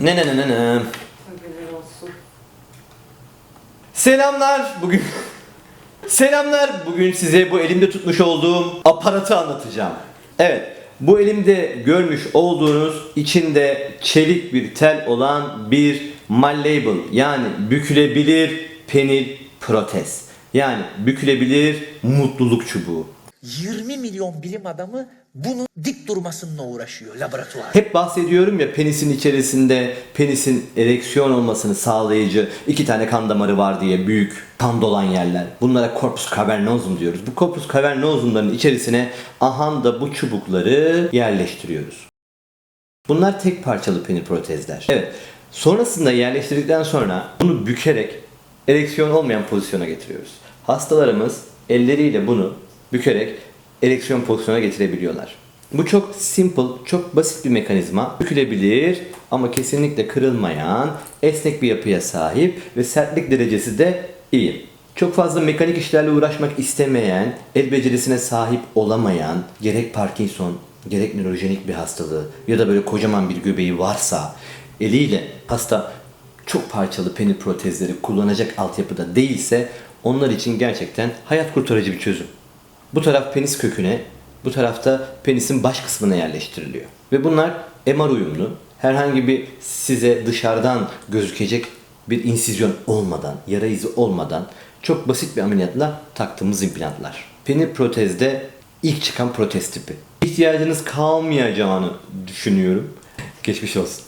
Ne ne ne ne ne. Selamlar. Bugün Selamlar. Bugün size bu elimde tutmuş olduğum aparatı anlatacağım. Evet. Bu elimde görmüş olduğunuz içinde çelik bir tel olan bir malleable yani bükülebilir penil protez. Yani bükülebilir mutluluk çubuğu. 20 milyon bilim adamı bunun dik durmasınla uğraşıyor laboratuvar. Hep bahsediyorum ya penisin içerisinde penisin ereksiyon olmasını sağlayıcı iki tane kan damarı var diye büyük kan dolan yerler. Bunlara corpus cavernosum diyoruz. Bu corpus cavernosumların içerisine ahan da bu çubukları yerleştiriyoruz. Bunlar tek parçalı penil protezler. Evet. Sonrasında yerleştirdikten sonra bunu bükerek ereksiyon olmayan pozisyona getiriyoruz. Hastalarımız elleriyle bunu bükerek ereksiyon pozisyona getirebiliyorlar. Bu çok simple, çok basit bir mekanizma. Bükülebilir ama kesinlikle kırılmayan, esnek bir yapıya sahip ve sertlik derecesi de iyi. Çok fazla mekanik işlerle uğraşmak istemeyen, el becerisine sahip olamayan, gerek Parkinson, gerek nörojenik bir hastalığı ya da böyle kocaman bir göbeği varsa eliyle hasta çok parçalı penil protezleri kullanacak altyapıda değilse onlar için gerçekten hayat kurtarıcı bir çözüm. Bu taraf penis köküne, bu tarafta penisin baş kısmına yerleştiriliyor. Ve bunlar MR uyumlu. Herhangi bir size dışarıdan gözükecek bir insizyon olmadan, yara izi olmadan çok basit bir ameliyatla taktığımız implantlar. Penil protezde ilk çıkan protez tipi. İhtiyacınız kalmayacağını düşünüyorum. Geçmiş olsun.